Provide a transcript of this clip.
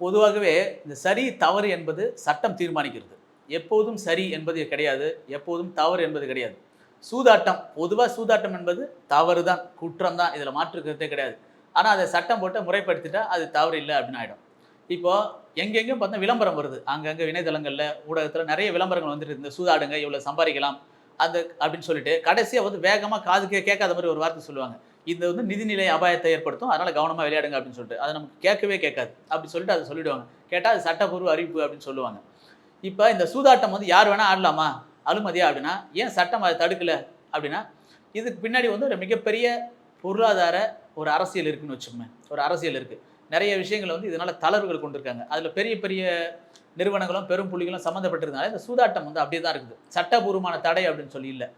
பொதுவாகவே இந்த சரி தவறு என்பது சட்டம் தீர்மானிக்கிறது. எப்போதும் சரி என்பது கிடையாது எப்போதும் தவறு என்பது கிடையாது. சூதாட்டம் பொதுவாக சூதாட்டம் என்பது தவறு தான் குற்றம் தான் இதில் மாற்றுக்கிறதே கிடையாது. ஆனால் அதை சட்டம் போட்டு முறைப்படுத்திட்டா அது தவறு இல்லை அப்படின்னு ஆகிடும் இப்போது எங்கெங்கேயும் பார்த்தா விளம்பரம் வருது. அங்கங்கே இணையதளங்களில் ஊடகத்தில் நிறைய விளம்பரங்கள் வந்துட்டு இந்த சூதாடுங்க இவ்வளோ சம்பாதிக்கலாம் அந்த அப்படின்னு சொல்லிட்டு கடைசியாக வந்து வேகமாக காதுக்கே கேட்காத மாதிரி ஒரு வார்த்தை சொல்லுவாங்க. இது வந்து நிதிநிலை அபாயத்தை ஏற்படுத்தும். அதனால் கவனமாக விளையாடுங்க அப்படின்னு சொல்லிட்டு. அதை நமக்கு கேட்கவே கேட்காது. அப்படி சொல்லிட்டு அதை சொல்லிடுவாங்க. கேட்டால் அது சட்டப்பூர்வ அறிவிப்பு அப்படின்னு சொல்லுவாங்க. இப்போ இந்த சூதாட்டம் வந்து யார் வேணால் ஆடலாமா? அனுமதியா அப்படின்னா ஏன் சட்டம் அதை தடுக்கல அப்படின்னா இதுக்கு பின்னாடி வந்து ஒரு மிகப்பெரிய பொருளாதார ஒரு அரசியல் இருக்குன்னு வச்சுக்கோங்க ஒரு அரசியல் இருக்குது நிறைய விஷயங்கள் வந்து இதனால் தளர்வுகள் கொண்டிருக்காங்க. அதில் பெரிய பெரிய நிறுவனங்களும் பெரும் புள்ளிகளும் சம்மந்தப்பட்டிருந்தால இந்த சூதாட்டம் வந்து அப்படியே தான் இருக்குது. சட்டபூர்வமான தடை அப்படின்னு சொல்லி இல்லை.